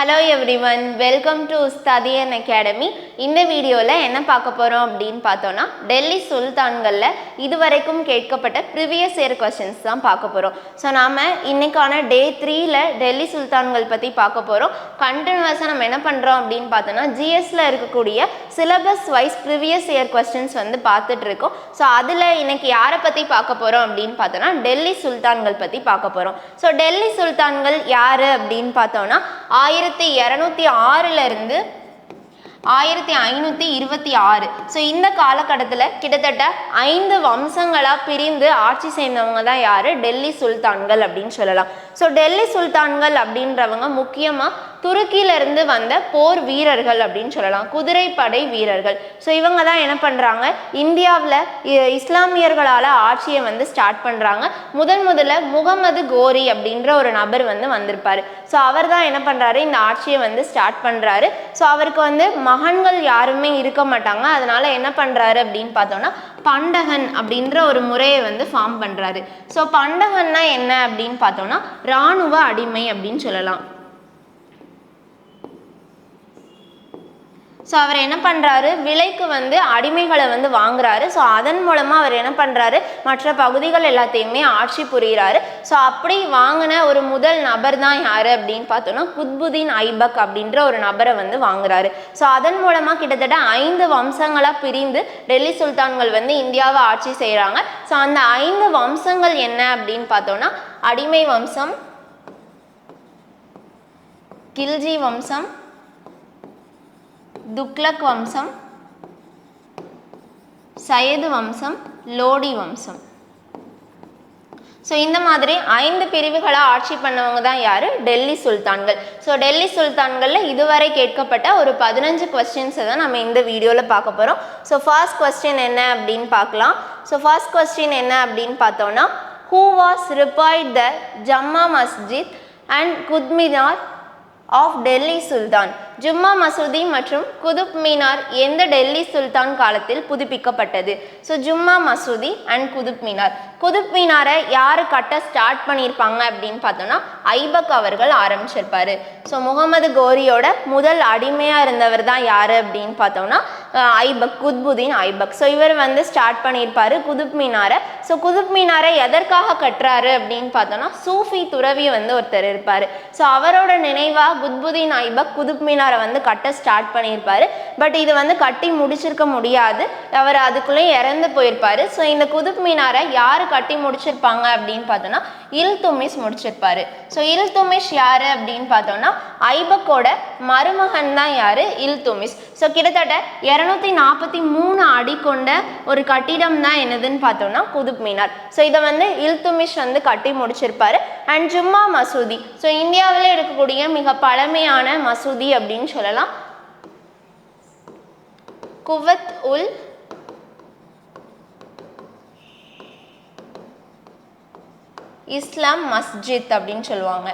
Hello everyone welcome to ஸ்ததியன் academy இந்த வீடியோவில் என்ன பார்க்க போகிறோம் அப்படின்னு பார்த்தோன்னா டெல்லி சுல்தான்களில் இதுவரைக்கும் கேட்கப்பட்ட ப்ரிவியஸ் இயர் கொஷின்ஸ் தான் பார்க்க போகிறோம் ஸோ நாம் இன்னைக்கான டே த்ரீயில் டெல்லி சுல்தான்கள் பற்றி பார்க்க போகிறோம் கண்டினியூஸாக நம்ம என்ன பண்ணுறோம் அப்படின்னு பார்த்தோன்னா ஜிஎஸ்சில் இருக்கக்கூடிய syllabus wise previous year questions வந்து பார்த்துட்ருக்கோம் ஸோ அதில் இன்றைக்கி யாரை பற்றி பார்க்க போகிறோம் அப்படின்னு பார்த்தோன்னா டெல்லி சுல்தான்கள் பற்றி பார்க்க போகிறோம் ஸோ டெல்லி சுல்தான்கள் யார் அப்படின்னு பார்த்தோன்னா ஆயிரத்தி இரநூத்தி ஆறுல இருந்து ஆயிரத்தி ஐநூற்றி இருபத்தி ஆறு. ஸோ இந்த காலகட்டத்தில் கிட்டத்தட்ட ஐந்து வம்சங்களாக பிரிந்து ஆட்சி செய்தவங்க தான் யார்? டெல்லி சுல்தான்கள் அப்படின்னு சொல்லலாம். ஸோ டெல்லி சுல்தான்கள் அப்படின்றவங்க முக்கியமாக துருக்கியிலிருந்து வந்த போர் வீரர்கள் அப்படின்னு சொல்லலாம். குதிரைப்படை வீரர்கள். ஸோ இவங்க தான் என்ன பண்ணுறாங்க இந்தியாவில் இஸ்லாமியர்களால் ஆட்சியை வந்து ஸ்டார்ட் பண்ணுறாங்க முதன் முதல்ல முகமது கோரி அப்படின்ற ஒரு நபர் வந்து வந்திருப்பார். ஸோ அவர் தான் என்ன பண்ணுறாரு இந்த ஆட்சியை வந்து ஸ்டார்ட் பண்ணுறாரு ஸோ அவருக்கு வந்து மகன்கள் யாருமே இருக்க மாட்டாங்க. அதனால என்ன பண்ணுறாரு அப்படின்னு பார்த்தோன்னா பண்டகன் அப்படின்ற ஒரு முறையை வந்து ஃபார்ம் பண்ணுறாரு ஸோ பண்டகன்னா என்ன அப்படின்னு பார்த்தோன்னா இராணுவ அடிமை அப்படின்னு சொல்லலாம். ஸோ அவர் என்ன பண்ணுறாரு விலைக்கு வந்து அடிமைகளை வந்து வாங்குறாரு. ஸோ அதன் மூலமாக அவர் என்ன பண்ணுறாரு மற்ற பகுதிகள் எல்லாத்தையுமே ஆட்சி புரிகிறாரு ஸோ அப்படி வாங்கின ஒரு முதல் நபர் தான் யார் அப்படின்னு பார்த்தோன்னா குத்புதீன் ஐபக் அப்படின்ற ஒரு நபரை வந்து வாங்குறாரு. ஸோ அதன் மூலமாக கிட்டத்தட்ட ஐந்து வம்சங்களாக பிரிந்து டெல்லி சுல்தான்கள் வந்து இந்தியாவை ஆட்சி செய்கிறாங்க ஸோ அந்த ஐந்து வம்சங்கள் என்ன அப்படின்னு பார்த்தோன்னா அடிமை வம்சம் கில்ஜி வம்சம் துக்ளக் வம்சம் சயது வம்சம் லோடி வம்சம். ஸோ இந்த மாதிரி ஐந்து பிரிவுகளாக ஆட்சி பண்ணவங்க தான் யார்? டெல்லி சுல்தான்கள். ஸோ டெல்லி சுல்தான்களில் இதுவரை கேட்கப்பட்ட ஒரு பதினஞ்சு கொஸ்டின்ஸை தான் நம்ம இந்த வீடியோவில் பார்க்க போகிறோம் ஸோ ஃபர்ஸ்ட் கொஸ்டின் என்ன அப்படின்னு பார்க்கலாம். ஸோ ஃபர்ஸ்ட் கொஸ்டின் என்ன அப்படின்னு பார்த்தோன்னா who was repaired the Jama Masjid and Qutub Minar of Delhi sultan Jumma மசூதி மற்றும் குதுப் மீனார் எந்த டெல்லி சுல்தான் காலத்தில் புதுப்பிக்கப்பட்டது? ஸோ ஜும்மா மசூதி அண்ட் குதுப் மீனார். குதுப் மீனாரை யார் கட்ட ஸ்டார்ட் பண்ணியிருப்பாங்க அப்படின்னு பார்த்தோன்னா ஐபக் அவர்கள் ஆரம்பிச்சிருப்பாரு. ஸோ முகமது கோரியோட முதல் அடிமையாக இருந்தவர் தான் யார் அப்படின்னு பார்த்தோம்னா ஐபக் குத்புதீன் ஐபக். ஸோ இவர் வந்து ஸ்டார்ட் பண்ணியிருப்பாரு குதுப் மீனாரை. ஸோ குதுப் மீனாரை எதற்காக கட்டுறாரு அப்படின்னு பார்த்தோம்னா சூஃபி துறவி வந்து ஒருத்தர் இருப்பார். ஸோ அவரோட நினைவாக குத்புதீன் ஐபக் குதுப் மீனார் வந்து கட்ட ஸ்டார்ட் பண்ணியிருப்பாரு. பட் இது வந்து கட்டி முடிச்சிருக்க முடியாது. அவர் அதுக்குள்ளே இறந்து போயிருப்பாரு. ஸோ இந்த குதுப் மீனாரை யார் கட்டி முடிச்சிருப்பாங்க அப்படின்னு பார்த்தோம்னா இல் துமிஸ் முடிச்சிருப்பாரு. ஸோ இல் துமிஷ் யாரு அப்படின்னு பார்த்தோம்னா ஐபக்கோட மருமகன் தான் யாரு? இல் துமிஸ் ஸோ கிட்டத்தட்ட இரநூத்தி நாற்பத்தி மூணு அடி கொண்ட ஒரு கட்டிடம் தான் என்னதுன்னு பார்த்தோம்னா குதுப் மீனார். ஸோ இதை வந்து இல்துமிஷ் வந்து கட்டி முடிச்சிருப்பாரு. அண்ட் ஜும்மா மசூதி. ஸோ இந்தியாவில் இருக்கக்கூடிய மிக பழமையான மசூதி அப்படின்னு சொல்லலாம். குவத் உல் இஸ்லாம் மஸ்ஜித் அப்படின்னு சொல்லுவாங்க.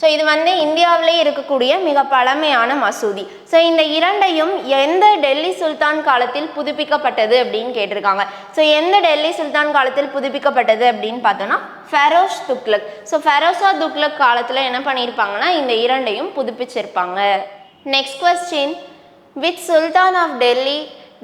ஸோ இது வந்து இந்தியாவிலே இருக்கக்கூடிய மிக பழமையான மசூதி. ஸோ இந்த இரண்டையும் எந்த டெல்லி சுல்தான் காலத்தில் புதுப்பிக்கப்பட்டது அப்படின்னு கேட்டிருக்காங்க. ஸோ எந்த டெல்லி சுல்தான் காலத்தில் புதுப்பிக்கப்பட்டது அப்படின்னு பார்த்தோன்னா ஃபெரோஸ் துக்லக் ஸோ ஃபெரோசா துக்லக் காலத்தில் என்ன பண்ணியிருப்பாங்கன்னா இந்த இரண்டையும் புதுப்பிச்சிருப்பாங்க. next question which sultan of Delhi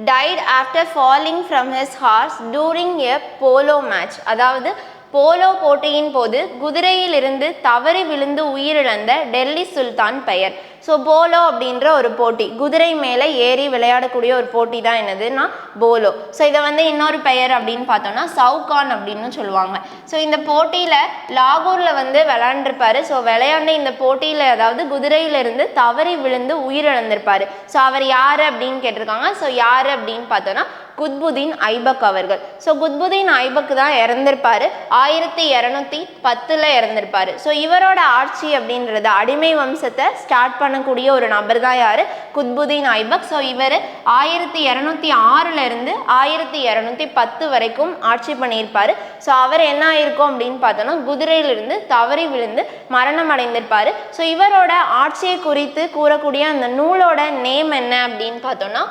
died after falling from his horse during a polo match அதாவது போலோ போட்டியின் போது குதிரையிலிருந்து தவறி விழுந்து உயிரிழந்த டெல்லி சுல்தான் பெயர். ஸோ போலோ அப்படின்ற ஒரு போட்டி. குதிரை மேலே ஏறி விளையாடக்கூடிய ஒரு போட்டி தான் என்னதுன்னா போலோ. ஸோ இதை வந்து இன்னொரு பெயர் அப்படின்னு பார்த்தோம்னா சவுகான் அப்படின்னு சொல்லுவாங்க. ஸோ இந்த போட்டியில் லாகூரில் வந்து விளையாண்டுருப்பாரு. ஸோ விளையாண்ட இந்த போட்டியில் அதாவது குதிரையிலிருந்து தவறி விழுந்து உயிரிழந்திருப்பாரு. ஸோ அவர் யார் அப்படின்னு கேட்டிருக்காங்க. ஸோ யார் அப்படின்னு பார்த்தோன்னா குத்புதீன் ஐபக் அவர்கள். ஸோ குத்புதீன் ஐபக் தான் இறந்திருப்பார். ஆயிரத்தி இரநூத்தி பத்தில் இறந்திருப்பார். ஸோ இவரோட ஆட்சி அப்படின்றது அடிமை வம்சத்தை ஸ்டார்ட் பண்ணக்கூடிய ஒரு நபர் தான் யார்? குத்புதீன் ஐபக். ஸோ இவர் ஆயிரத்தி இரநூத்தி ஆறுலேருந்து ஆயிரத்தி இரநூத்தி பத்து வரைக்கும் ஆட்சி பண்ணியிருப்பார். ஸோ அவர் என்ன ஆயிருக்கும் அப்படின்னு பார்த்தோன்னா குதிரையிலிருந்து தவறி விழுந்து மரணம் அடைந்திருப்பார். ஸோ இவரோட ஆட்சியை குறித்து கூறக்கூடிய அந்த நூலோட நேம் என்ன அப்படின்னு பார்த்தோன்னா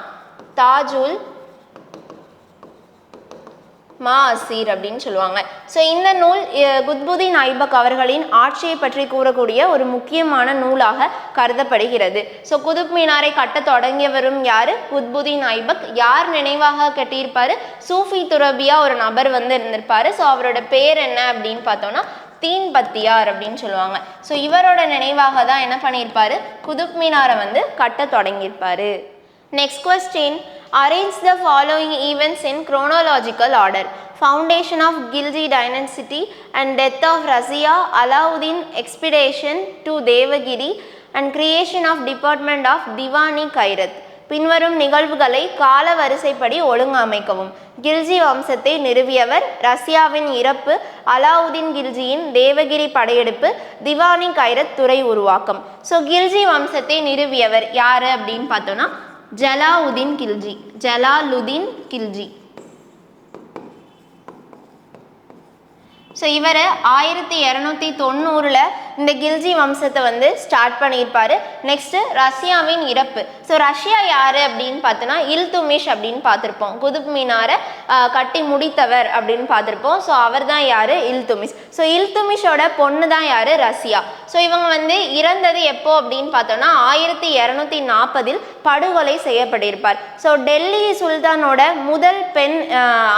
தாஜுல் மா அசீர் அப்படின்னு சொல்லுவாங்க. ஸோ இந்த நூல் குத்புதீன் ஐபக் அவர்களின் ஆட்சியை பற்றி கூறக்கூடிய ஒரு முக்கியமான நூலாக கருதப்படுகிறது. ஸோ குதுப் மீனாரை கட்ட தொடங்கியவரும் யார்? குத்புதீன் ஐபக். யார் நினைவாக கட்டியிருப்பார்? சூஃபி துரபியா ஒரு நபர் வந்து இருந்திருப்பார். ஸோ அவரோட பேர் என்ன அப்படின்னு பார்த்தோன்னா தீன் பத்தியார் அப்படின்னு சொல்லுவாங்க. ஸோ இவரோட நினைவாக தான் என்ன பண்ணியிருப்பாரு? குதுப் மீனாரை வந்து கட்ட தொடங்கியிருப்பாரு. Next question arrange the following events in chronological order foundation of Khilji dynasty and death of Razia Alauddin expedition to Devagiri and creation of department of Diwani Khairat பின்வரும் நிகழ்வுகளை கால வரிசைப்படி ஒழுங்கமைக்கவும். கில்ஜி வம்சத்தை நிறுவியவர் ரஷ்யாவின் இறப்பு அலாவுதீன் கில்ஜியின் தேவகிரி படையெடுப்பு திவானி கைரத் துறை உருவாக்கம். ஸோ கில்ஜி வம்சத்தை நிறுவியவர் யார் அப்படின்னு பார்த்தோன்னா ஜலாவுதீன் கில்ஜி ஜலாலுதீன் கில்ஜி. ஸோ இவர் ஆயிரத்தி இரநூத்தி தொண்ணூறில் இந்த கில்ஜி வம்சத்தை வந்து ஸ்டார்ட் பண்ணியிருப்பார். நெக்ஸ்ட்டு ரஷ்யாவின் இறப்பு. ஸோ ரஷ்யா யார் அப்படின்னு பார்த்தோன்னா இல்துமிஷ் அப்படின்னு பார்த்துருப்போம். குதுப் மீனாரை கட்டி முடித்தவர் அப்படின்னு பார்த்துருப்போம். ஸோ அவர் தான் யார்? இல்துமிஷ். ஸோ இல்துமிஷோட பொண்ணு தான் யார்? ரஷ்யா. ஸோ இவங்க வந்து இறந்தது எப்போ அப்படின்னு பார்த்தோன்னா ஆயிரத்தி இரநூத்தி நாற்பதில் படுகொலை செய்யப்பட்டிருப்பார். ஸோ டெல்லி சுல்தானோட முதல் பெண்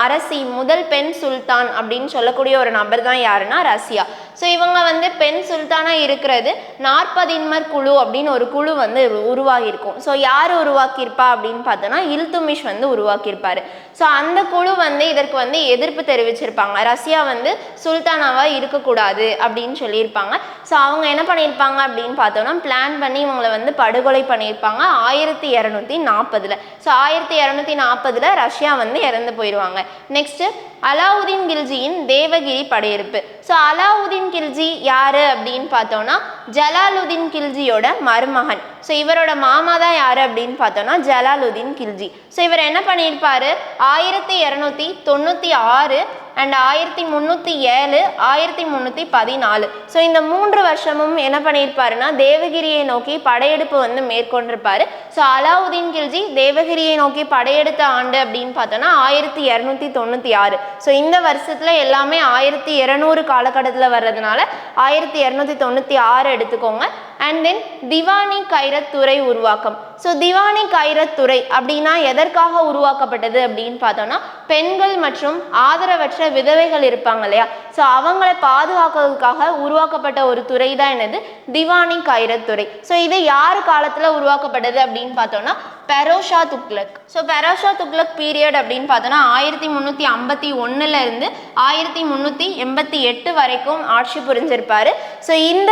அரசி முதல் பெண் சுல்தான் அப்படின்னு சொல்லக்கூடிய ஒரு நபர் தான் யாருன்னா ரஷ்யா. ஸோ இவங்க வந்து பெண் சுல்தானாக இருக்கிறது. நாற்பதின்மர் குழு அப்படின்னு ஒரு குழு வந்து உருவாகியிருக்கும். ஸோ யார் உருவாக்கியிருப்பா அப்படின்னு பார்த்தோன்னா இல்துமிஷ் வந்து உருவாக்கியிருப்பார். ஸோ அந்த குழு வந்து இதற்கு வந்து எதிர்ப்பு தெரிவிச்சிருப்பாங்க. ரஷ்யா வந்து சுல்தானாவாக இருக்கக்கூடாது அப்படின்னு சொல்லியிருப்பாங்க. ஸோ அவங்க என்ன பண்ணியிருப்பாங்க அப்படின்னு பார்த்தோன்னா பிளான் பண்ணி இவங்களை வந்து படுகொலை பண்ணியிருப்பாங்க ஆயிரத்தி இரநூத்தி நாற்பதில். ஸோ ஆயிரத்தி இரநூத்தி நாற்பதில் ரஷ்யா வந்து இறந்து போயிடுவாங்க நெக்ஸ்ட்டு அலாவுதீன் கில்ஜியின் தேவகிரி படையெடுப்பு. ஸோ அலாவுதீன் கில்ஜி யாரு அப்படின்னு பார்த்தோம்னா ஜலாலுதீன் கில்ஜியோட மருமகன். ஸோ இவரோட மாமா தான் யாரு அப்படின்னு பார்த்தோம்னா ஜலாலுதீன் கில்ஜி. ஸோ இவர் என்ன பண்ணியிருப்பாரு? ஆயிரத்தி இரநூத்தி தொண்ணூற்றி ஆறு அண்ட் ஆயிரத்தி முந்நூற்றி ஏழு ஆயிரத்தி முந்நூற்றி பதினாலு. ஸோ இந்த மூன்று வருஷமும் என்ன பண்ணியிருப்பாருன்னா தேவகிரியை நோக்கி படையெடுப்பு வந்து மேற்கொண்டிருப்பாரு. ஸோ அலாவுதீன் கில்ஜி தேவகிரியை நோக்கி படையெடுத்த ஆண்டு அப்படின்னு பார்த்தோன்னா ஆயிரத்தி இரநூத்தி தொண்ணூற்றி ஆறு. ஸோ இந்த வருஷத்தில் எல்லாமே ஆயிரத்தி இரநூறு காலகட்டத்தில் வர்றதுனால ஆயிரத்தி இரநூத்தி தொண்ணூற்றி ஆறு எடுத்துக்கோங்க. அண்ட் தென் திவானி கைரத்துறை உருவாக்கம். ஸோ திவானி கைரத்துறை அப்படின்னா எதற்காக உருவாக்கப்பட்டது அப்படின்னு பார்த்தோம்னா பெண்கள் மற்றும் ஆதரவற்ற விதவைகள் இருப்பாங்க இல்லையா? ஸோ அவங்கள பாதுகாக்கிறதுக்காக உருவாக்கப்பட்ட ஒரு துறை தான் என்னது? திவானி கைரத்துறை ஸோ இது யார் காலத்தில் உருவாக்கப்பட்டது அப்படின்னு பார்த்தோம்னா பெரோஷா துக்லக் ஸோ பெரோஷா துக்லக் பீரியட் அப்படின்னு பார்த்தோன்னா ஆயிரத்தி முந்நூற்றி ஐம்பத்தி ஒன்றுலேருந்து ஆயிரத்தி முந்நூற்றி எண்பத்தி எட்டு வரைக்கும் ஆட்சி புரிஞ்சிருப்பார். ஸோ இந்த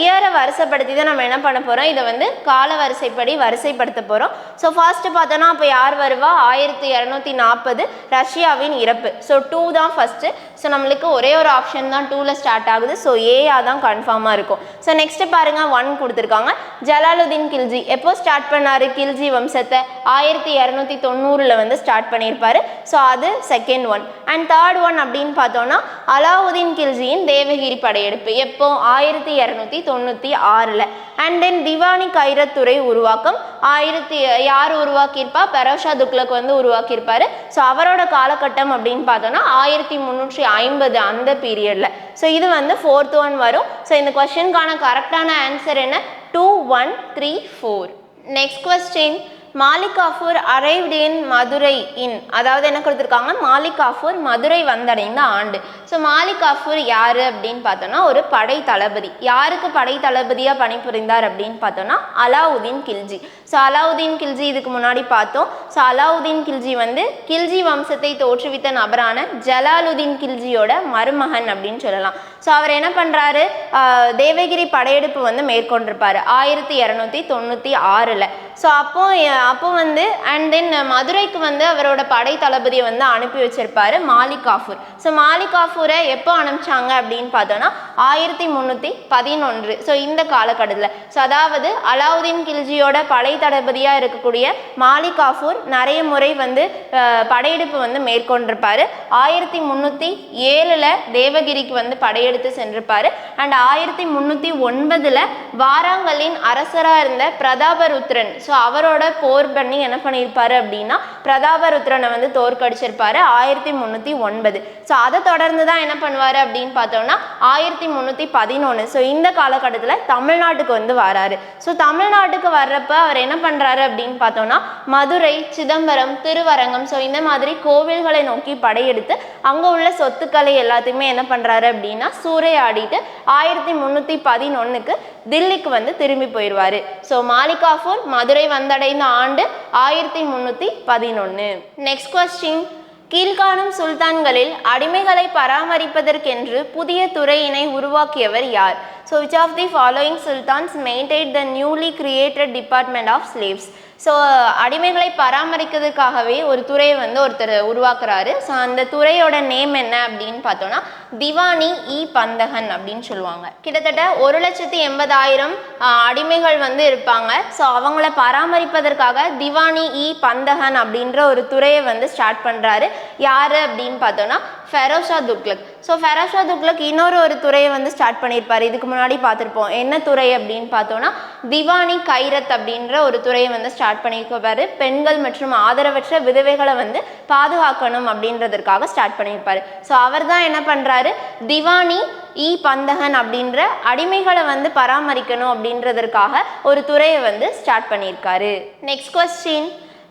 இயரை வரிசைப்படுத்தி தான் நம்ம என்ன பண்ண போகிறோம் இதை வந்து கால வரிசைப்படி வரிசைப்படுத்த போகிறோம் ஸோ ஃபர்ஸ்ட் பார்த்தோன்னா அப்போ யார் வருவா? ஆயிரத்தி இரநூத்தி நாற்பது ரஷ்யாவின் இறப்பு. ஸோ டூ தான் ஃபஸ்ட்டு ஸோ நம்மளுக்கு ஒரே ஒரு ஆப்ஷன் தான் டூவில் ஸ்டார்ட் ஆகுது. ஸோ ஏயா தான் கன்ஃபார்மாக இருக்கும். ஸோ நெக்ஸ்ட்டு பாருங்க ஒன் கொடுத்துருக்காங்க. ஜலாலுதீன் கில்ஜி. எப்போ ஸ்டார்ட் பண்ணார்? கில்ஜி வம்சத்தை ஆயிரத்தி இரநூத்தி தொண்ணூறில் வந்து ஸ்டார்ட் பண்ணியிருப்பாரு. ஸோ அது second one and third one அப்படின்னு பார்த்தோன்னா அலாவுதீன் கில்ஜியின் தேவகிரி படையெடுப்பு. எப்போ? ஆயிரத்தி இரநூத்தி தொண்ணூற்றி ஆறில். அண்ட் தென் திவானி கைரத் துறை உருவாக்கம். ஆயிரத்தி யார் உருவாக்கியிருப்பா? பெரோஷா துக்லக் வந்து உருவாக்கியிருப்பாரு. ஸோ அவரோட காலகட்டம் அப்படின்னு பார்த்தோன்னா ஆயிரத்தி முந்நூற்றி ஐம்பது அந்த பீரியடில் ஸோ இது வந்து ஃபோர்த் ஒன் வரும். ஸோ இந்த கொஷனுக்கான கரெக்டான ஆன்சர் என்ன? Two one three four next question Malik Kafur arrived in Madurai in அதாவது என்ன கொடுத்துருக்காங்க மாலிக் காஃபூர் மதுரை வந்தடைந்த ஆண்டு. ஸோ மாலிக் காஃபூர் யார் அப்படின்னு பார்த்தோன்னா ஒரு படை தளபதி. யாருக்கு படை தளபதியாக பணிபுரிந்தார் அப்படின்னு பார்த்தோன்னா அலாவுதீன் கில்ஜி. ஸோ அலாவுதீன் கில்ஜி இதுக்கு முன்னாடி பார்த்தோம். ஸோ அலாவுதீன் கில்ஜி வந்து கில்ஜி வம்சத்தை தோற்றுவித்த நபரான ஜலாலுதீன் கில்ஜியோட மருமகன் அப்படின்னு சொல்லலாம். ஸோ அவர் என்ன பண்ணுறாரு தேவகிரி படையெடுப்பு வந்து மேற்கொண்டிருப்பார். ஆயிரத்தி இரநூத்தி தொண்ணூற்றி ஆறில். ஸோ அப்போ அப்போ வந்து அண்ட் தென் மதுரைக்கு வந்து அவரோட படை தளபதியை வந்து அனுப்பி வச்சிருப்பாரு மாலிக் காஃபூர். ஸோ மாலிக் காஃபூரை எப்போ அனுப்பிச்சாங்க அப்படின்னு பார்த்தோன்னா ஆயிரத்தி முந்நூற்றி பதினொன்று. ஸோ இந்த காலகட்டத்தில். ஸோ அதாவது அலாவுதீன் கில்ஜியோட படை தளபதியாக இருக்கக்கூடிய மாலிக் காஃபூர் நிறைய முறை வந்து படையெடுப்பு வந்து மேற்கொண்டிருப்பார். ஆயிரத்தி முந்நூற்றி ஏழில் தேவகிரிக்கு வந்து படையெடுத்து சென்றிருப்பார். அண்ட் ஆயிரத்தி முந்நூற்றி ஒன்பதில் வாராங்கலின் அரசராக இருந்த பிரதாபருத்ரன் ஸோ அவரோட போர் பண்ணி என்ன பண்ணியிருப்பாரு அப்படின்னா பிரதாபருத்ரனை வந்து தோற்கடிச்சிருப்பாரு ஆயிரத்தி முந்நூற்றி ஒன்பது. ஸோ அதை தொடர்ந்து தான் என்ன பண்ணுவார் அப்படின்னு பார்த்தோம்னா ஆயிரத்தி முந்நூற்றி பதினொன்று ஸோ இந்த காலகட்டத்தில் தமிழ்நாட்டுக்கு வந்து வராரு. ஸோ தமிழ்நாட்டுக்கு வர்றப்ப அவர் என்ன பண்ணுறாரு அப்படின்னு பார்த்தோம்னா மதுரை சிதம்பரம் திருவரங்கம் ஸோ இந்த மாதிரி கோவில்களை நோக்கி படையெடுத்து அங்கே உள்ள சொத்துக்களை எல்லாத்தையுமே என்ன பண்ணுறாரு அப்படின்னா சூறையாடிட்டு ஆயிரத்தி முந்நூற்றி பதினொன்றுக்கு தில்லிக்கு வந்து திரும்பி போயிடுவார் ஸோ மாலிகாஃபூர் மதுரை வந்தடைந்த ஆண்டு ஆயிரத்தி முந்நூற்றி பதினொன்று நெக்ஸ்ட் கொஸ்டின் கீழ்காணும் சுல்தான்களில் அடிமைகளை பராமரிப்பதற்கென்று புதிய துறையினை உருவாக்கியவர் யார்? So which of the following sultans maintain the newly created department of slaves so அடிமைகளை பராமரிக்கிறதுக்காகவே ஒரு துறையை வந்து ஒருத்தர் உருவாக்குறாரு. ஸோ அந்த துறையோட நேம் என்ன அப்படின்னு பார்த்தோன்னா திவானி இ பந்தகன் அப்படின்னு சொல்லுவாங்க. கிட்டத்தட்ட ஒரு லட்சத்தி எண்பதாயிரம் அடிமைகள் வந்து இருப்பாங்க. ஸோ அவங்கள பராமரிப்பதற்காக திவானி இ பந்தகன் அப்படின்ற ஒரு துறையை வந்து ஸ்டார்ட் பண்ணுறாரு யார் அப்படின்னு பார்த்தோன்னா ஃபெரோஷா துக்லக் ஸோ ஃபெரோஷா துக்லக் இன்னொரு ஒரு துறையை வந்து ஸ்டார்ட் பண்ணியிருப்பார். இதுக்கு முன்னாடி பார்த்துருப்போம். என்ன துறை அப்படின்னு பார்த்தோன்னா திவானி கைரத் அப்படின்ற ஒரு துறையை வந்து ஸ்டார்ட் பண்ணியிருப்பார். பெண்கள் மற்றும் ஆதரவற்ற விதவைகளை வந்து பாதுகாக்கணும் அப்படின்றதற்காக ஸ்டார்ட் பண்ணியிருப்பாரு. ஸோ அவர் தான் என்ன பண்ணுறாரு திவானி இ பந்தகன் அப்படின்ற அடிமைகளை வந்து பராமரிக்கணும் அப்படின்றதற்காக ஒரு துறையை வந்து ஸ்டார்ட் பண்ணியிருக்காரு. Next question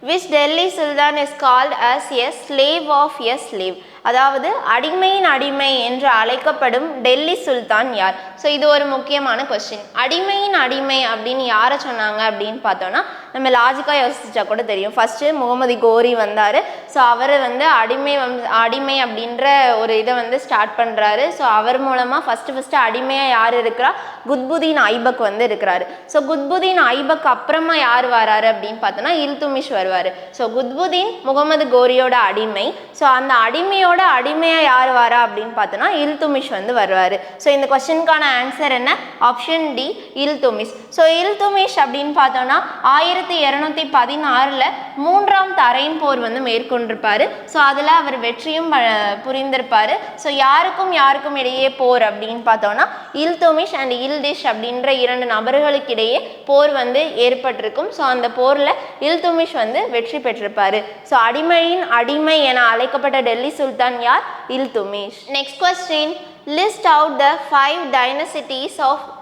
which Delhi sultan is called as a slave of a slave அதாவது அடிமையின் அடிமை என்று அழைக்கப்படும் டெல்லி சுல்தான் யார்? ஸோ இது ஒரு முக்கியமான கொஸ்டின் அடிமையின் அடிமை அப்படின்னு யாரை சொன்னாங்க அப்படின்னு பார்த்தோன்னா நம்ம லாஜிக்காக யோசிச்சா கூட தெரியும். ஃபஸ்ட்டு முகமது கோரி வந்தார். ஸோ அவர் வந்து அடிமை வம் அடிமை அப்படின்ற ஒரு இதை வந்து ஸ்டார்ட் பண்ணுறாரு ஸோ அவர் மூலமாக ஃபஸ்ட்டு ஃபஸ்ட்டு அடிமையாக யார் இருக்கிறா? குத்புதீன் ஐபக் வந்து இருக்கிறாரு. ஸோ குத்புதீன் ஐபக் அப்புறமா யார் வராரு அப்படின்னு பார்த்தோன்னா இல்துமிஷ் வருவார். ஸோ குத்புதீன் முகமது கோரியோட அடிமை. ஸோ அந்த அடிமையோட அடிமையாக யார் வரா அப்படின்னு பார்த்தோன்னா இல்துமிஷ் வந்து வருவார். ஸோ இந்த கொஸ்டினுக்கான ஆன்சர் என்ன? Option D Iltutmish. So Iltutmish அப்படின்னு பார்த்தோன்னா ஆயிரத்தி இரநூத்தி பதினாறில் மூன்றாம் தரையின் போர் வந்து மேற்கொண்டிருப்பார். ஸோ அதில் அவர் வெற்றியும் ப- புரிந்திருப்பார். ஸோ யாருக்கும் யாருக்கும் இடையே போர் அப்படின்னு பார்த்தோன்னா இல்துமிஷ் அண்ட் இல்டிஷ் அப்படின்ற இரண்டு நபர்களுக்கிடையே போர் வந்து ஏற்பட்டிருக்கும். ஸோ அந்த போரில் இல்துமிஷ் வந்து வெற்றி பெற்றிருப்பாரு. ஸோ அடிமையின் அடிமை என அழைக்கப்பட்ட டெல்லி சுல்தான் யார்? Iltutmish next question list out the five dynasties of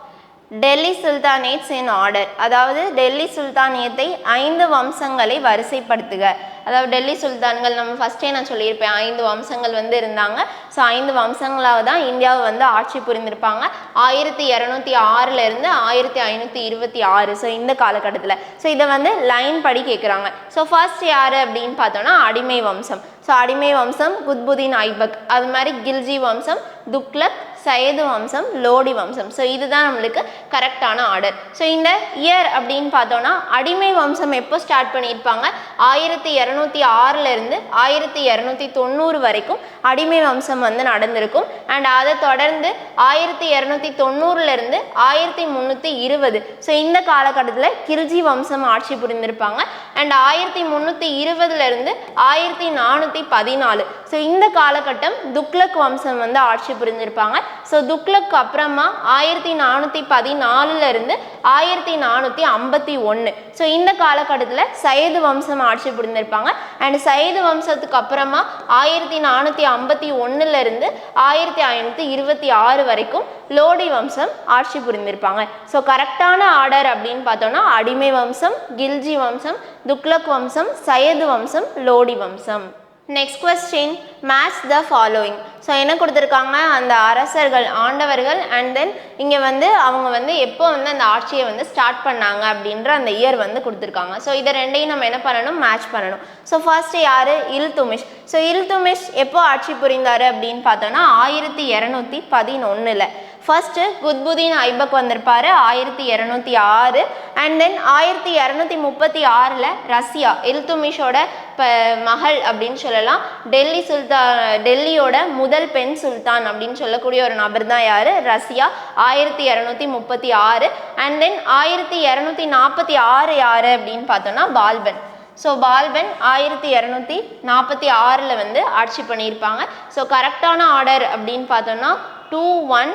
Delhi sultanates in order. அதாவது டெல்லி சுல்தானியத்தை ஐந்து வம்சங்களை வரிசைப்படுத்துக. அதாவது டெல்லி சுல்தான்கள் நம்ம ஃபஸ்ட்டே நான் சொல்லியிருப்பேன் ஐந்து வம்சங்கள் வந்து இருந்தாங்க. ஸோ ஐந்து வம்சங்களாக தான் இந்தியாவை வந்து ஆட்சி புரிந்திருப்பாங்க. ஆயிரத்தி இரநூத்தி ஆறுலேருந்து ஆயிரத்தி ஐநூற்றி இருபத்தி ஆறு ஸோ இந்த காலகட்டத்தில். ஸோ இதை வந்து லைன் படி கேட்குறாங்க ஸோ ஃபர்ஸ்ட் யார் அப்படின்னு பார்த்தோன்னா அடிமை வம்சம். ஸோ அடிமை வம்சம் குத்புதீன் ஐபக். அது மாதிரி கில்ஜி வம்சம் துக்லக் சயது வம்சம் லோடி வம்சம். ஸோ இதுதான் நம்மளுக்கு கரெக்டான ஆர்டர் ஸோ இந்த இயர் அப்படின்னு பார்த்தோன்னா அடிமை வம்சம் எப்போ ஸ்டார்ட் பண்ணியிருப்பாங்க? ஆயிரத்தி இரநூத்தி ஆறிலிருந்து ஆயிரத்தி இரநூத்தி தொண்ணூறு வரைக்கும் அடிமை வம்சம் வந்து நடந்திருக்கும். அண்ட் அதை தொடர்ந்து ஆயிரத்தி இரநூத்தி தொண்ணூறுலேருந்து ஆயிரத்தி முந்நூற்றி இருபது. ஸோ இந்த காலகட்டத்தில் கில்ஜி வம்சம் ஆட்சி புரிந்திருப்பாங்க. அண்ட் ஆயிரத்தி முந்நூற்றி இருபதுலேருந்து ஆயிரத்தி நானூற்றி பதினாலு. ஸோ இந்த காலகட்டம் துக்லக் வம்சம் வந்து ஆட்சி புரிஞ்சிருப்பாங்க ஸோ துக்லக் அப்புறமா ஆயிரத்தி நானூற்றி பதினாலுலேருந்து ஆயிரத்தி நானூற்றி ஐம்பத்தி ஒன்று ஸோ இந்த காலகட்டத்தில் சையது வம்சம் ஆட்சி புரிந்திருப்பாங்க. அண்ட் சையது வம்சத்துக்கு அப்புறமா ஆயிரத்தி நானூற்றி ஐம்பத்தி ஒன்றுலேருந்து ஆயிரத்தி ஐநூற்றி இருபத்தி ஆறு வரைக்கும் லோடி வம்சம் ஆட்சி புரிந்திருப்பாங்க. ஸோ கரெக்டான ஆர்டர் அப்படின்னு பார்த்தோம்னா அடிமை வம்சம் கில்ஜி வம்சம் துக்லக் வம்சம் சையது வம்சம் லோடி வம்சம். Next question match the following so என்ன கொடுத்துருக்காங்க? அந்த அரசர்கள் ஆண்டவர்கள் அண்ட் தென் இங்கே வந்து அவங்க வந்து எப்போ வந்து அந்த ஆட்சியை வந்து ஸ்டார்ட் பண்ணாங்க அப்படின்ற அந்த இயர் வந்து கொடுத்துருக்காங்க. ஸோ இதை ரெண்டையும் நம்ம என்ன பண்ணணும்? மேட்ச் பண்ணணும். ஸோ ஃபர்ஸ்ட் யார்? இல்துமிஷ். ஸோ இல்துமிஷ் எப்போ ஆட்சி புரிந்தார் அப்படின்னு பார்த்தோன்னா ஆயிரத்தி இரநூத்தி பதினொன்றில் ஃபர்ஸ்ட்டு குத்புதீன் ஐபக் வந்திருப்பார் ஆயிரத்தி இரநூத்தி ஆறு. அண்ட் தென் ஆயிரத்தி இரநூத்தி முப்பத்தி ஆறில் ரஷ்யா இல்துமிஷோட ப மகள் அப்படின்னு சொல்லலாம். டெல்லி சுல்தான் டெல்லியோட முதல் பெண் சுல்தான் அப்படின்னு சொல்லக்கூடிய ஒரு நபர் தான் யார்? ரஷ்யா ஆயிரத்தி இரநூத்தி முப்பத்தி ஆறு. அண்ட் தென் ஆயிரத்தி இரநூத்தி நாற்பத்தி ஆறு யார் அப்படின்னு பார்த்தோன்னா பால்பன். ஸோ பால்பன் ஆயிரத்தி இரநூத்தி நாற்பத்தி ஆறில் வந்து ஆட்சி பண்ணியிருப்பாங்க. ஸோ கரெக்டான ஆர்டர் அப்படின்னு பார்த்தோன்னா two one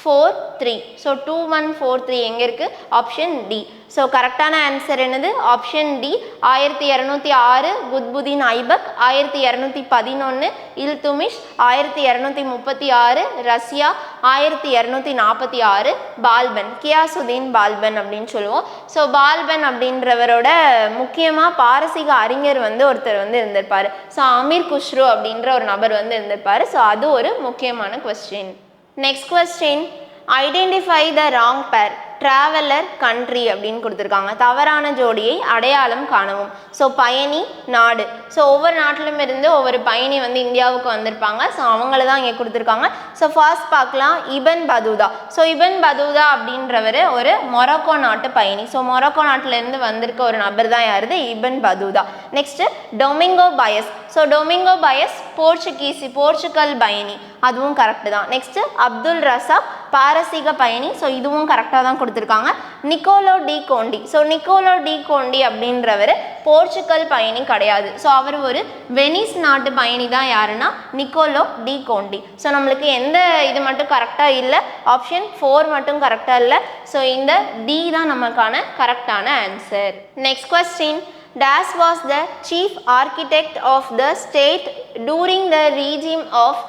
four three so two one four three எங்கே இருக்குது ஆப்ஷன் டி ஸோ கரெக்டான ஆன்சர் என்னது? ஆப்ஷன் டி ஆயிரத்தி இரநூத்தி ஆறு குத்புதீன் ஐபக் ஆயிரத்தி இரநூத்தி பதினொன்று இல்துமிஷ் ஆயிரத்தி இரநூத்தி முப்பத்தி ஆறு ரஷ்யா ஆயிரத்தி இரநூத்தி நாற்பத்தி ஆறு பால்பன் கியாசுதீன் பால்பன் அப்படின்னு சொல்லுவோம். ஸோ பால்பன் அப்படின்றவரோட முக்கியமாக பாரசீக அறிஞர் வந்து ஒருத்தர் வந்து இருந்திருப்பார். ஸோ அமீர் குஷ்ரு அப்படின்ற ஒரு நபர் வந்து இருந்திருப்பார். ஸோ அது ஒரு முக்கியமான question next question identify the wrong pair traveller country அப்படின்னு கொடுத்துருக்காங்க. தவறான ஜோடியை அடையாளம் காணவும். ஸோ பயணி நாடு. ஸோ ஒவ்வொரு நாட்டிலும் இருந்து ஒவ்வொரு பயணி வந்து இந்தியாவுக்கு வந்திருப்பாங்க. ஸோ அவங்கள தான் இங்கே கொடுத்துருக்காங்க. ஸோ ஃபர்ஸ்ட் பார்க்கலாம். இபன் பதூதா ஸோ இபன் பதூதா அப்படின்றவர் ஒரு மொரக்கோ நாட்டு பயணி. ஸோ மொரக்கோ நாட்டிலேருந்து வந்திருக்க ஒரு நபர் தான் யாருது? Ibn Battuta next Domingo Paes so Domingo Paes Portuguese Portugal பயணி. அதுவும் கரெக்டு தான். நெக்ஸ்ட்டு அப்துல் ரசா பாரசீக பயணி. ஸோ இதுவும் கரெக்டாக தான் கொடுத்துருக்காங்க. Niccolo de Conti so Niccolo de Conti அப்படின்றவர் போர்ச்சுகல் பயணி கிடையாது. ஸோ அவர் ஒரு வெனிஸ் நாட்டு பயணி தான் யாருன்னா நிக்கோலோ டி கோண்டி. ஸோ நம்மளுக்கு எந்த இது மட்டும் கரெக்டாக இல்லை ஆப்ஷன் ஃபோர் மட்டும் கரெக்டாக இல்லை. ஸோ இந்த டி தான் நமக்கான கரெக்டான answer next question days was the chief architect of the state during the regime of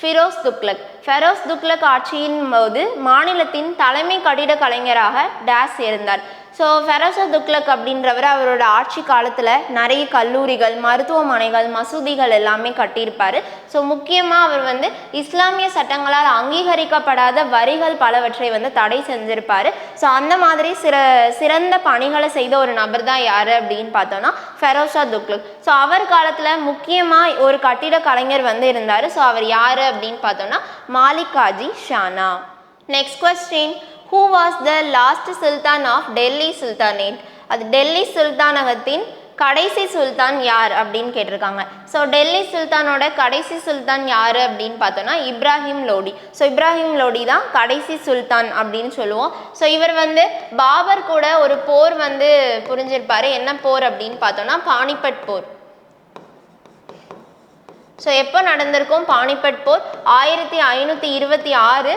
Firoz Tughlaq Feroz Tughlaq ஆட்சியின் போது மாநிலத்தின் தலைமை கட்டிட கலைஞராக டேஸ் இருந்தார். ஸோ ஃபெரோசா துக்லக் அப்படின்றவர் அவரோட ஆட்சி காலத்தில் நிறைய கல்லூரிகள் மருத்துவமனைகள் மசூதிகள் எல்லாமே கட்டியிருப்பார். ஸோ முக்கியமாக அவர் வந்து இஸ்லாமிய சட்டங்களால் அங்கீகரிக்கப்படாத வரிகள் பலவற்றை வந்து தடை செஞ்சிருப்பார். ஸோ அந்த மாதிரி சிற சிறந்த பணிகளை செய்த ஒரு நபர் தான் யார் அப்படின்னு பார்த்தோன்னா ஃபெரோஷா துக்லக் ஸோ அவர் காலத்தில் முக்கியமாக ஒரு கட்டிட கலைஞர் வந்து இருந்தார். ஸோ அவர் யார் அப்படின்னு பார்த்தோன்னா Malik Ghazi Shahna. Next question who was the last sultan of Delhi sultanate அது டெல்லி சுல்தானகத்தின் கடைசி சுல்தான் யார் அப்படின்னு கேட்டிருக்காங்க. ஸோ டெல்லி சுல்தானோட கடைசி சுல்தான் யார் அப்படின்னு பார்த்தோன்னா இப்ராஹிம் லோடி ஸோ இப்ராஹிம் லோடி தான் கடைசி சுல்தான் அப்படின்னு சொல்லுவோம். ஸோ இவர் வந்து பாபர் கூட ஒரு போர் வந்து புரிஞ்சிருப்பார். என்ன போர் அப்படின்னு பார்த்தோன்னா பானிபட் போர். ஸோ எப்போ நடந்திருக்கும் பானிபட் போர்? ஆயிரத்தி ஐநூற்றி இருபத்தி ஆறு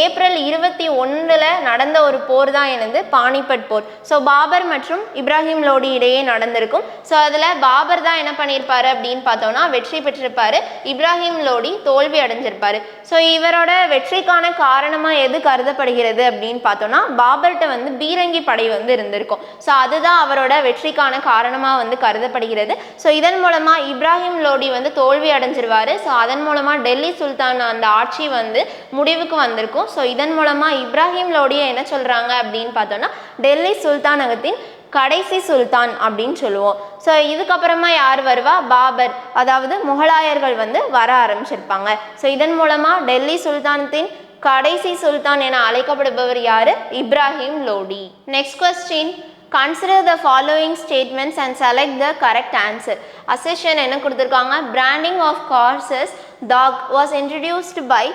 ஏப்ரல் இருபத்தி ஒன்றில் நடந்த ஒரு போர் தான் எனது பானிபட் போர். ஸோ பாபர் மற்றும் இப்ராஹிம் லோடி இடையே நடந்திருக்கும். ஸோ அதில் பாபர் தான் என்ன பண்ணியிருப்பாரு அப்படின்னு பார்த்தோம்னா வெற்றி பெற்றிருப்பார். இப்ராஹிம் லோடி தோல்வி அடைஞ்சிருப்பார். ஸோ இவரோட வெற்றிக்கான காரணமாக எது கருதப்படுகிறது அப்படின்னு பார்த்தோம்னா பாபர்கிட்ட வந்து பீரங்கி படை வந்து இருந்திருக்கும். ஸோ அதுதான் அவரோட வெற்றிக்கான காரணமாக வந்து கருதப்படுகிறது. ஸோ இதன் மூலமாக இப்ராஹிம் லோடி வந்து தோல்வி அடைஞ்சிருவாரு. ஸோ அதன் மூலமாக டெல்லி சுல்தான் அந்த ஆட்சி வந்து முடிவுக்கு வந்திருக்கும். ஸோ இதன் மூலமாக இப்ராஹிம் லோடியை என்ன சொல்கிறாங்க அப்படின்னு பார்த்தோன்னா டெல்லி சுல்தானகத்தின் கடைசி சுல்தான் அப்படின்னு சொல்லுவோம். ஸோ இதுக்கப்புறமா யார் வருவா? பாபர். அதாவது முகலாயர்கள் வந்து வர ஆரம்பிச்சிருப்பாங்க. ஸோ இதன் மூலமாக டெல்லி சுல்தானத்தின் கடைசி சுல்தான் என அழைக்கப்படுபவர் யாரு? Ibrahim Lodi next question consider the following statements and select the correct answer assertion என்ன கொடுத்துருக்காங்க? Branding of horses dagh was introduced by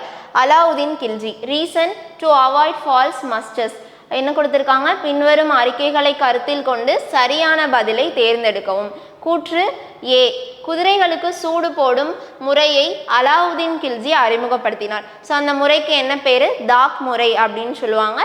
Alauddin Khilji reason to avoid false musters என்ன கொடுத்துருக்காங்க? பின்வரும் அறிக்கைகளை கருத்தில் கொண்டு சரியான பதிலை தேர்ந்தெடுக்கவும். கூற்று ஏ. குதிரைகளுக்கு சூடு போடும் முறையை அலாவுதீன் கில்ஜி அறிமுகப்படுத்தினார். ஸோ அந்த முறைக்கு என்ன பேர்? தாக் முறை அப்படின்னு சொல்லுவாங்க.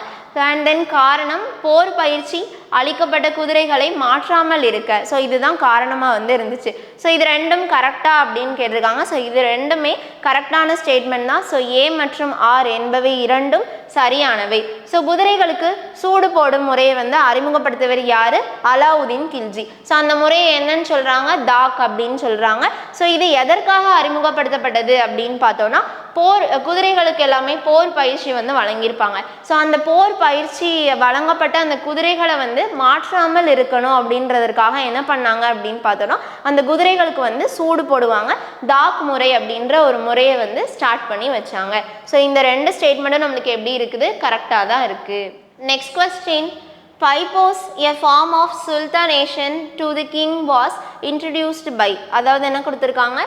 அண்ட் தென் காரணம் போர் பயிற்சி அழிக்கப்பட்ட குதிரைகளை மாற்றாமல் இருக்க. ஸோ இதுதான் காரணமாக வந்து இருந்துச்சு. ஸோ இது ரெண்டும் கரெக்டாக அப்படின்னு கேட்டிருக்காங்க. ஸோ இது ரெண்டுமே கரெக்டான ஸ்டேட்மெண்ட் தான். ஸோ ஏ மற்றும் ஆர் என்பவை இரண்டும் சரியானவை. ஸோ குதிரைகளுக்கு சூடு போடும் முறையை வந்து அறிமுகப்படுத்துவர் யார்? அலாவுதீன் கில்ஜி. ஸோ அந்த முறையை என்னன்னு சொல்கிறாங்க தாக் அப்படின்னு சொல்கிறாங்க ஸோ இது எதற்காக அறிமுகப்படுத்தப்பட்டது அப்படின்னு பார்த்தோன்னா போர் குதிரைகளுக்கு எல்லாமே போர் பயிற்சி வந்து வழங்கியிருப்பாங்க. ஸோ அந்த போர் பயிற்சி வழங்கப்பட்ட அந்த குதிரைகளை வந்து மாற்றாமல் இருக்கணும் அப்படின்றதற்காக என்ன பண்ணாங்க அப்படின்னு பார்த்தோன்னா அந்த குதிரைகளுக்கு வந்து சூடு போடுவாங்க. டாக் முறை அப்படின்ற ஒரு முறையை வந்து ஸ்டார்ட் பண்ணி வச்சாங்க. ஸோ இந்த ரெண்டு ஸ்டேட்மெண்ட்டும் நம்மளுக்கு எப்படி இருக்குது? கரெக்டாக தான் இருக்குது next question paibos a form of salutation to the king was introduced by அதாவது என்ன கொடுத்துருக்காங்க?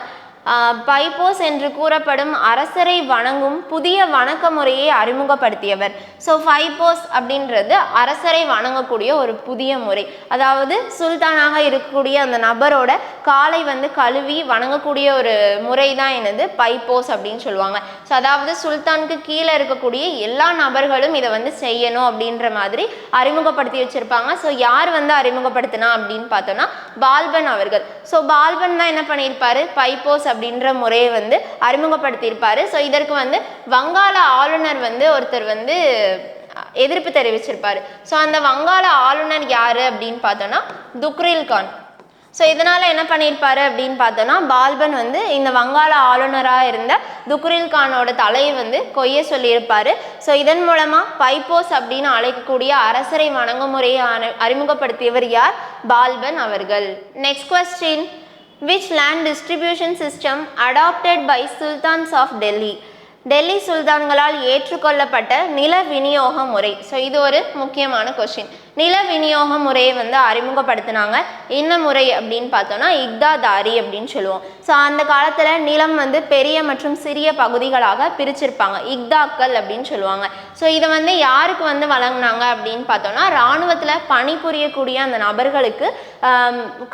பைப்போஸ் என்று கூறப்படும் அரசரை வணங்கும் புதிய வணக்க முறையை அறிமுகப்படுத்தியவர். ஸோ ஃபைபோஸ் அப்படின்றது அரசரை வணங்கக்கூடிய ஒரு புதிய முறை. அதாவது சுல்தானாக இருக்கக்கூடிய அந்த நபரோட காலை வந்து கழுவி வணங்கக்கூடிய ஒரு முறை தான் எனது பைப்போஸ் அப்படின்னு சொல்லுவாங்க. ஸோ அதாவது சுல்தானுக்கு கீழே இருக்கக்கூடிய எல்லா நபர்களும் இதை வந்து செய்யணும் அப்படின்ற மாதிரி அறிமுகப்படுத்தி வச்சுருப்பாங்க. ஸோ யார் வந்து அறிமுகப்படுத்தினா அப்படின்னு பார்த்தோன்னா பால்பன் அவர்கள். ஸோ பால்பன் தான் என்ன பண்ணியிருப்பாரு? பைப்போஸ் அப்படின்ற முறையை வந்து அறிமுகப்படுத்தியிருப்பாரு. ஸோ இதற்கு வந்து வங்காள ஆளுநர் வந்து ஒருத்தர் வந்து எதிர்ப்பு தெரிவிச்சிருப்பாரு. ஸோ அந்த வங்காள ஆளுநர் யாரு அப்படின்னு பார்த்தோம்னா துக்ரில் கான். ஸோ இதனால என்ன பண்ணியிருப்பாரு அப்படின்னு பார்த்தோம்னா பால்பன் வந்து இந்த வங்காள ஆளுநராக இருந்த துக்ரில் கானோட தலையை வந்து கொய்ய சொல்லியிருப்பாரு. ஸோ இதன் மூலமா பைப்போஸ் அப்படின்னு அழைக்கக்கூடிய அரசரை வணங்கும் முறையை அறிமுகப்படுத்தியவர் யார்? பால்பன் அவர்கள். Next question which land distribution system adopted by sultans of delhi Delhi சுல்தான்களால் ஏற்றுக்கொள்ளப்பட்ட நில விநியோக முறை ஸோ இது ஒரு முக்கியமான கொஷின் நில விநியோக முறையை வந்து அறிமுகப்படுத்தினாங்க. என்ன முறை அப்படின்னு பார்த்தோம்னா இக்தாதாரி அப்படின்னு சொல்லுவோம். ஸோ அந்த காலத்தில் நிலம் வந்து பெரிய மற்றும் சிறிய பகுதிகளாக பிரிச்சிருப்பாங்க. இக்தாக்கள் அப்படின்னு சொல்லுவாங்க. ஸோ இதை வந்து யாருக்கு வந்து வழங்கினாங்க அப்படின்னு பார்த்தோம்னா இராணுவத்தில் பணிபுரியக்கூடிய அந்த நபர்களுக்கு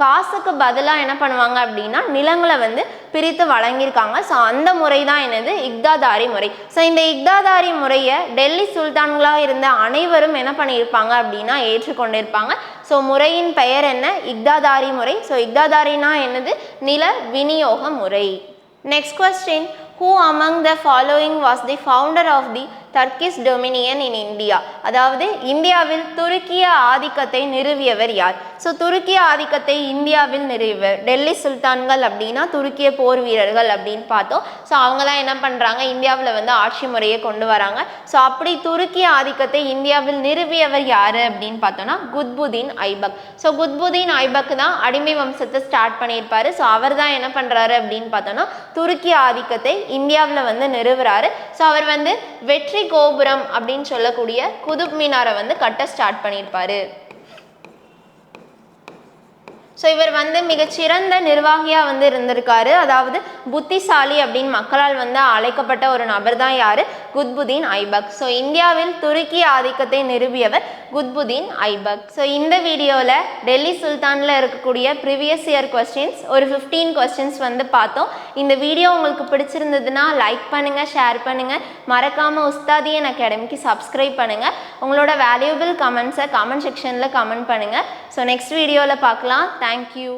காசுக்கு பதிலாக என்ன பண்ணுவாங்க அப்படின்னா நிலங்களை வந்து பிரித்து வழங்கியிருக்காங்க. ஸோ அந்த முறை தான் என்னது? இக்தாதாரி முறை. ஸோ இந்த இக்தாதாரி முறையை டெல்லி சுல்தான்களாக இருந்த அனைவரும் என்ன பண்ணியிருப்பாங்க அப்படின்னா ஏற்றுக்கொண்டிருப்பாங்க. ஸோ முறையின் பெயர் என்ன? இக்தாதாரி முறை. ஸோ இக்தாதாரினா என்னது? நில விநியோக முறை. Next question who among the following was the founder of the Turkish dominion in India அதாவது இந்தியாவில் துருக்கிய ஆதிக்கத்தை நிறுவியவர் யார்? ஸோ துருக்கிய ஆதிக்கத்தை இந்தியாவில் நிறுவியவர். டெல்லி சுல்தான்கள் அப்படின்னா துருக்கிய போர் வீரர்கள் அப்படின்னு பார்த்தோம். ஸோ அவங்க தான் என்ன பண்ணுறாங்க இந்தியாவில் வந்து ஆட்சி முறையை கொண்டு வராங்க. ஸோ அப்படி துருக்கிய ஆதிக்கத்தை இந்தியாவில் நிறுவியவர் யார் அப்படின்னு பார்த்தோம்னா குத்புதீன் ஐபக். ஸோ குத்புதீன் ஐபக் தான் அடிமை வம்சத்தை ஸ்டார்ட் பண்ணியிருப்பார். ஸோ அவர் தான் என்ன பண்ணுறாரு அப்படின்னு பார்த்தோம்னா துருக்கிய ஆதிக்கத்தை இந்தியாவில் வந்து நிறுவுறாரு. ஸோ அவர் வந்து வெற்றி வெற்றி கோபுரம் அப்படின்னு சொல்லக்கூடிய குதுப் மினாரை வந்து கட்ட ஸ்டார்ட் பண்ணியிருப்பாரு. ஸோ இவர் வந்து மிகச்சிறந்த நிர்வாகியாக வந்து இருந்திருக்காரு. அதாவது புத்திசாலி அப்படின்னு மக்களால் வந்து அழைக்கப்பட்ட ஒரு நபர் தான் யார்? குத்புதீன் ஐபக். ஸோ இந்தியாவில் துருக்கி ஆதிக்கத்தை நிறுவியவர் குத்புதீன் ஐபக். ஸோ இந்த வீடியோவில் டெல்லி சுல்தானில் இருக்கக்கூடிய ப்ரிவியஸ் இயர் கொஸ்டின்ஸ் ஒரு ஃபிஃப்டீன் கொஸ்டின்ஸ் வந்து பார்த்தோம். இந்த வீடியோ உங்களுக்கு பிடிச்சிருந்ததுன்னா லைக் பண்ணுங்கள் ஷேர் பண்ணுங்கள் மறக்காமல் உஸ்தாதியன் அகாடமிக்கு சப்ஸ்கிரைப் பண்ணுங்கள் உங்களோட வேல்யூபிள் கமெண்ட்ஸை கமெண்ட் செக்ஷனில் கமெண்ட் பண்ணுங்கள் ஸோ நெக்ஸ்ட் வீடியோவில் பார்க்கலாம். தேங்க்யூ